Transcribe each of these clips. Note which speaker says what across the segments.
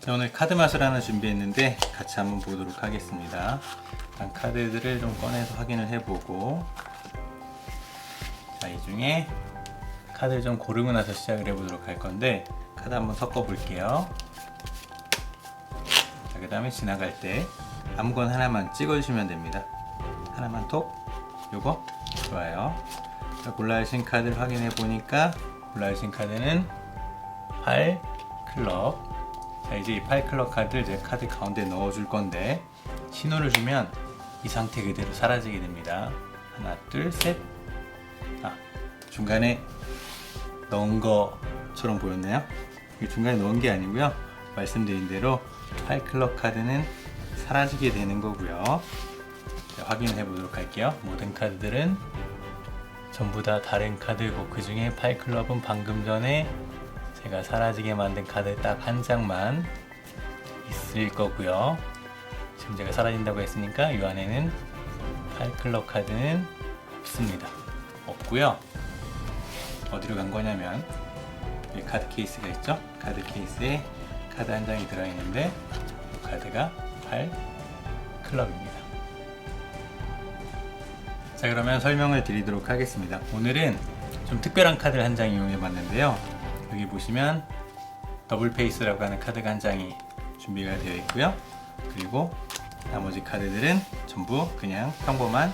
Speaker 1: 자, 오늘 카드 맛을 하나 준비했는데 같이 한번 보도록 하겠습니다. 일단 카드들을 좀 꺼내서 확인을 해보고 자, 이 중에 카드를 좀 고르고 나서 시작을 해보도록 할 건데 카드 한번 섞어 볼게요. 자, 그 다음에 지나갈 때 아무거나 하나만 찍어주시면 됩니다. 하나만 톡. 요거 좋아요. 자, 골라주신 카드를 확인해 보니까 골라주신 카드는 8 클럽. 자 이제 이8 클럽 카드를 제 카드 가운데 넣어줄 건데 신호를 주면 이 상태 그대로 사라지게 됩니다. 하나, 둘, 셋. 아 중간에 넣은 것처럼 보였나요? 이 중간에 넣은 게 아니고요. 말씀드린 대로 8 클럽 카드는 사라지게 되는 거고요. 자, 확인해 보도록 할게요. 모든 카드들은 전부 다 다른 카드고 그 중에 8클럽은 방금 전에 제가 사라지게 만든 카드 딱 한 장만 있을 거고요. 지금 제가 사라진다고 했으니까 이 안에는 8클럽 카드는 없습니다. 없고요. 어디로 간 거냐면 이 카드 케이스가 있죠? 카드 케이스에 카드 한 장이 들어있는데 이 카드가 8 클럽입니다. 자 그러면 설명을 드리도록 하겠습니다. 오늘은 좀 특별한 카드를 한 장 이용해 봤는데요. 여기 보시면 더블 페이스라고 하는 카드가 한 장이 준비가 되어 있고요. 그리고 나머지 카드들은 전부 그냥 평범한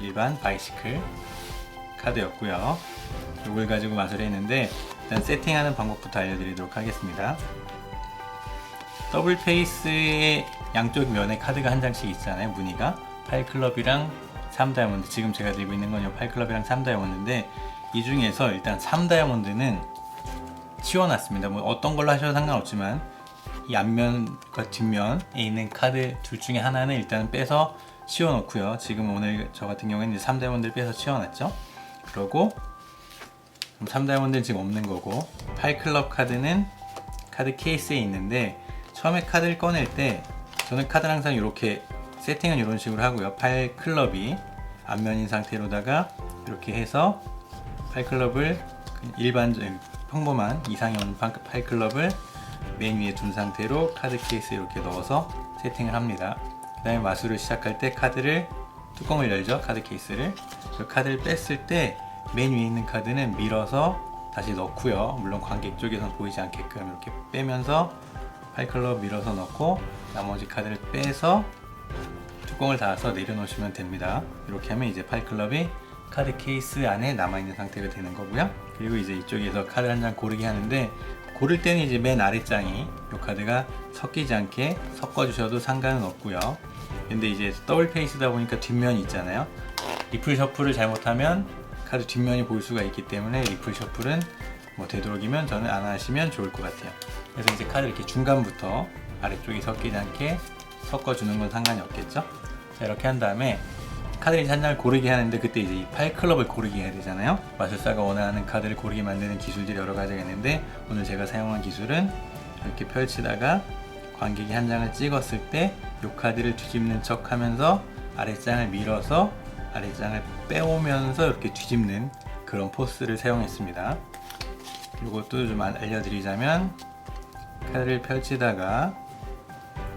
Speaker 1: 일반 바이시클 카드였고요. 이걸 가지고 마술을 했는데 일단 세팅하는 방법부터 알려드리도록 하겠습니다. 더블 페이스의 양쪽 면에 카드가 한 장씩 있잖아요. 무늬가 8클럽이랑 3다이아몬드 지금 제가 들고 있는 건 8클럽이랑 3다이아몬드인데 이 중에서 일단 3다이아몬드는 치워놨습니다. 뭐 어떤 걸로 하셔도 상관없지만 이 앞면과 뒷면에 있는 카드 둘 중에 하나는 일단 빼서 치워놓고요. 지금 오늘 저 같은 경우에는 3다이아몬드를 빼서 치워놨죠. 그러고 3다이아몬드는 지금 없는 거고 8클럽 카드는 카드 케이스에 있는데 처음에 카드를 꺼낼 때 저는 카드를 항상 이렇게 세팅은 이런 식으로 하고요. 8클럽이 앞면인 상태로다가 이렇게 해서 8클럽을 일반 평범한 이상형 8클럽을 맨 위에 둔 상태로 카드 케이스에 이렇게 넣어서 세팅을 합니다. 그 다음에 마술을 시작할 때 카드를 뚜껑을 열죠. 카드 케이스를. 그 카드를 뺐을 때 맨 위에 있는 카드는 밀어서 다시 넣고요. 물론 관객 쪽에서는 보이지 않게끔 이렇게 빼면서 8클럽 밀어서 넣고 나머지 카드를 빼서 뚜껑을 닫아서 내려놓으시면 됩니다. 이렇게 하면 이제 8클럽이 카드 케이스 안에 남아있는 상태가 되는 거고요. 그리고 이제 이쪽에서 카드 한 장 고르게 하는데 고를 때는 이제 맨 아래장이 이 카드가 섞이지 않게 섞어주셔도 상관은 없고요. 근데 이제 더블 페이스다 보니까 뒷면이 있잖아요. 리플 셔플을 잘못하면 카드 뒷면이 보일 수가 있기 때문에 리플 셔플은 뭐 되도록이면 저는 안 하시면 좋을 것 같아요. 그래서 이제 카드 이렇게 중간부터 아래쪽이 섞이지 않게 섞어주는 건 상관이 없겠죠? 자, 이렇게 한 다음에 카드를 한 장을 고르게 하는데 그때 이제 이 8클럽을 고르게 해야 되잖아요. 마술사가 원하는 카드를 고르게 만드는 기술들이 여러 가지가 있는데 오늘 제가 사용한 기술은 이렇게 펼치다가 관객이 한 장을 찍었을 때 이 카드를 뒤집는 척 하면서 아랫장을 밀어서 아랫장을 빼오면서 이렇게 뒤집는 그런 포스를 사용했습니다. 이것도 좀 알- 알려드리자면 카드를 펼치다가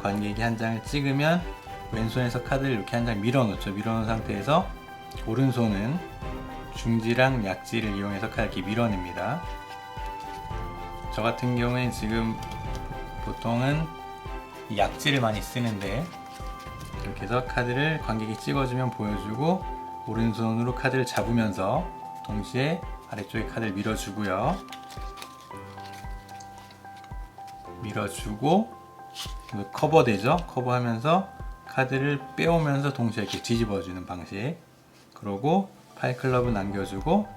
Speaker 1: 관객이 한 장을 찍으면 왼손에서 카드를 이렇게 한 장 밀어놓죠. 밀어놓은 상태에서 오른손은 중지랑 약지를 이용해서 카드 이렇게 밀어냅니다. 저 같은 경우엔 지금 보통은 이 약지를 많이 쓰는데 이렇게 해서 카드를 관객이 찍어주면 보여주고 오른손으로 카드를 잡으면서 동시에 아래쪽에 카드를 밀어주고요. 밀어주고 커버되죠? 커버하면서 카드를 빼오면서 동시에 이렇게 뒤집어주는 방식. 그러고 8클럽을 남겨주고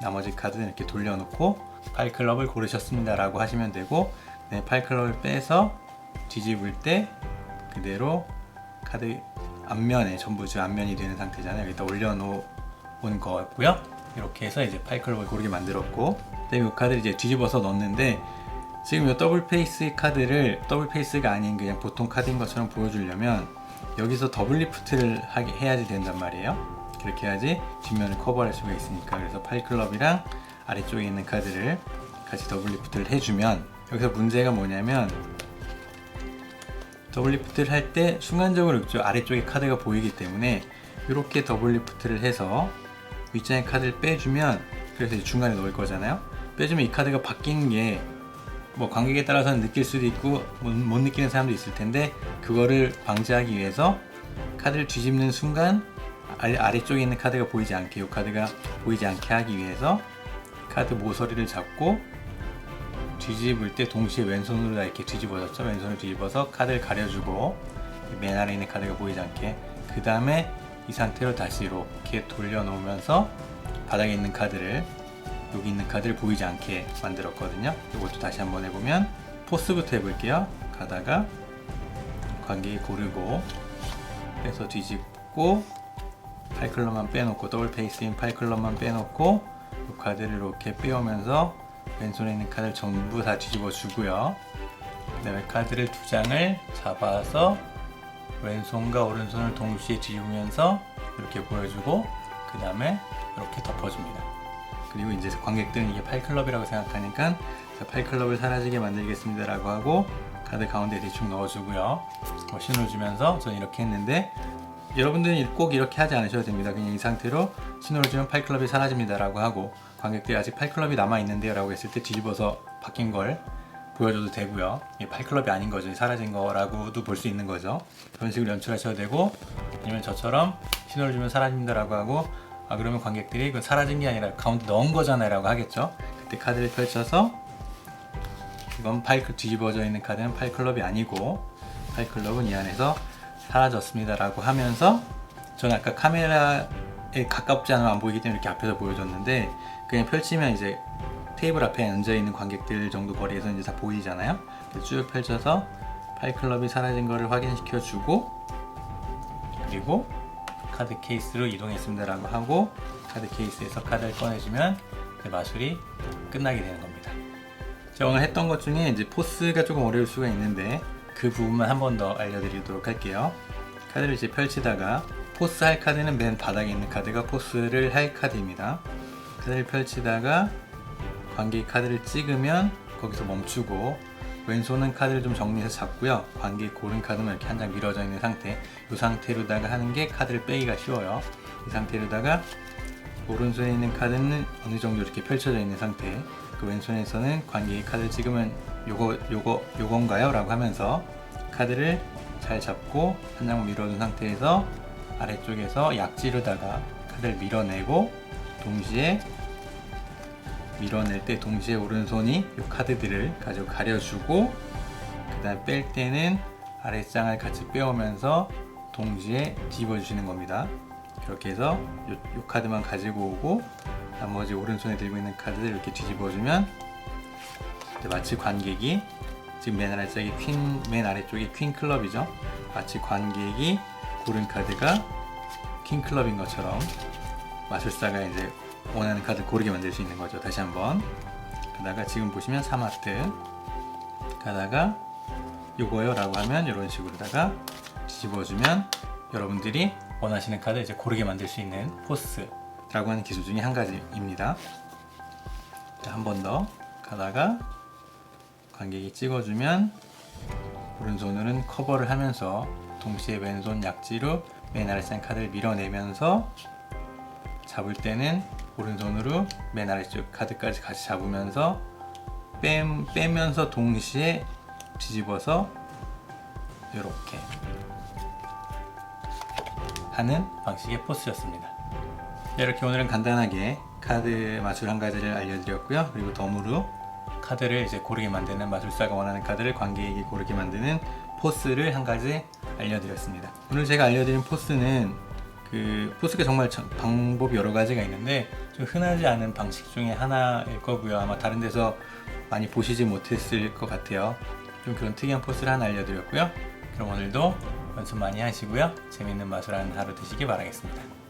Speaker 1: 나머지 카드는 이렇게 돌려놓고 8클럽을 고르셨습니다라고 하시면 되고 네, 8클럽을 빼서 뒤집을 때 그대로 카드 앞면에 전부 주 앞면이 되는 상태잖아요. 여기다 올려놓은 거고요. 이렇게 해서 이제 8클럽을 고르게 만들었고 그다음에 이 카드를 이제 뒤집어서 넣는데 지금 이 더블 페이스 카드를 더블 페이스가 아닌 그냥 보통 카드인 것처럼 보여주려면 여기서 더블 리프트를 하게 해야지 된단 말이에요. 그렇게 해야지 뒷면을 커버할 수가 있으니까 그래서 8클럽이랑 아래쪽에 있는 카드를 같이 더블 리프트를 해주면 여기서 문제가 뭐냐면 더블 리프트를 할 때 순간적으로 이쪽 아래쪽에 카드가 보이기 때문에 이렇게 더블 리프트를 해서 윗장에 카드를 빼주면 그래서 중간에 넣을 거잖아요. 빼주면 이 카드가 바뀐 게 뭐 관객에 따라서는 느낄 수도 있고 못, 못 느끼는 사람도 있을 텐데 그거를 방지하기 위해서 카드를 뒤집는 순간 아래, 아래 쪽에 있는 카드가 보이지 않게 이 카드가 보이지 않게 하기 위해서 카드 모서리를 잡고 뒤집을 때 동시에 왼손으로 다 이렇게 뒤집어졌죠. 왼손을 뒤집어서 카드를 가려주고 맨 아래 있는 카드가 보이지 않게 그 다음에 이 상태로 다시 이렇게 돌려놓으면서 바닥에 있는 카드를 여기 있는 카드를 보이지 않게 만들었거든요. 이것도 다시 한번 해보면 포스부터 해볼게요. 가다가 관객이 고르고 빼서 뒤집고 팔클럽만 빼놓고 더블 페이스인 팔클럽만 빼놓고 이 카드를 이렇게 빼오면서 왼손에 있는 카드를 전부 다 뒤집어 주고요. 그 다음에 카드를 두 장을 잡아서 왼손과 오른손을 동시에 뒤집으면서 이렇게 보여주고 그 다음에 이렇게 덮어줍니다. 그리고 이제 관객들은 이게 팔클럽이라고 생각하니까 자, 팔클럽을 사라지게 만들겠습니다라고 하고 카드 가운데 대충 넣어주고요. 뭐 신호를 주면서 저는 이렇게 했는데 여러분들은 꼭 이렇게 하지 않으셔도 됩니다. 그냥 이 상태로 신호를 주면 팔클럽이 사라집니다라고 하고 관객들이 아직 팔클럽이 남아 있는데요라고 했을 때 뒤집어서 바뀐 걸 보여줘도 되고요. 이게 팔클럽이 아닌 거죠. 사라진 거라고도 볼 수 있는 거죠. 그런 식으로 연출하셔도 되고 아니면 저처럼 신호를 주면 사라집니다라고 하고 아 그러면 관객들이 그 사라진 게 아니라 가운데 넣은 거잖아요라고 하겠죠. 그때 카드를 펼쳐서 이건 팔 뒤집어져 있는 카드는 팔클럽이 아니고 팔클럽은 이 안에서 사라졌습니다라고 하면서 저는 아까 카메라에 가깝지 않으면 안 보이기 때문에 이렇게 앞에서 보여줬는데 그냥 펼치면 이제 테이블 앞에 앉아 있는 관객들 정도 거리에서 이제 다 보이잖아요. 쭉 펼쳐서 팔클럽이 사라진 거를 확인시켜 주고 그리고 카드 케이스로 이동했습니다라고 하고 카드 케이스에서 카드를 꺼내주면 이제 마술이 끝나게 되는 겁니다. 제가 오늘 했던 것 중에 이제 포스가 조금 어려울 수가 있는데 그 부분만 한 번 더 알려드리도록 할게요. 카드를 이제 펼치다가 포스 할 카드는 맨 바닥에 있는 카드가 포스를 할 카드입니다. 카드를 펼치다가 관객 카드를 찍으면 거기서 멈추고 왼손은 카드를 좀 정리해서 잡고요. 관객 고른 카드만 이렇게 한 장 밀어져 있는 상태. 이 상태로다가 하는 게 카드를 빼기가 쉬워요. 이 상태로다가 오른손에 있는 카드는 어느 정도 이렇게 펼쳐져 있는 상태. 그 왼손에서는 관객이 카드를 찍으면 요거 요거 요건가요? 라고 하면서 카드를 잘 잡고 한 장 밀어둔 상태에서 아래쪽에서 약지로다가 카드를 밀어내고 동시에 밀어낼 때 동시에 오른손이 이 카드들을 가지고 가려주고 그 다음 뺄 때는 아랫장을 같이 빼오면서 동시에 뒤집어주시는 겁니다. 그렇게 해서 이, 이 카드만 가지고 오고 나머지 오른손에 들고 있는 카드를 이렇게 뒤집어주면 마치 관객이 지금 맨 아래쪽이 퀸, 맨 아래쪽이 퀸 클럽이죠. 마치 관객이 고른 카드가 킹 클럽인 것처럼 마술사가 이제 원하는 카드 고르게 만들 수 있는 거죠. 다시 한번. 가다가 지금 보시면 3하트. 가다가 요거요 라고 하면 이런 식으로다가 뒤집어주면 여러분들이 원하시는 카드 이제 고르게 만들 수 있는 포스라고 하는 기술 중에 한 가지입니다. 한 번 더 가다가 관객이 찍어주면 오른손으로는 커버를 하면서 동시에 왼손 약지로 맨 아래쪽 카드를 밀어내면서 잡을 때는 오른손으로 맨 아래쪽 카드까지 같이 잡으면서 빼, 빼면서 동시에 뒤집어서 이렇게 하는 방식의 포스였습니다. 네, 이렇게 오늘은 간단하게 카드 마술 한 가지를 알려드렸고요. 그리고 덤으로 카드를 이제 고르게 만드는 마술사가 원하는 카드를 관객에게 고르게 만드는 포스를 한 가지 알려드렸습니다. 오늘 제가 알려드린 포스는 그 포스가 정말 참- 방법이 여러 가지가 있는데 좀 흔하지 않은 방식 중에 하나일 거고요. 아마 다른 데서 많이 보시지 못했을 것 같아요. 좀 그런 특이한 포스를 하나 알려드렸고요. 그럼 오늘도 연습 많이 하시고요. 재밌는 마술 하는 하루 되시길 바라겠습니다.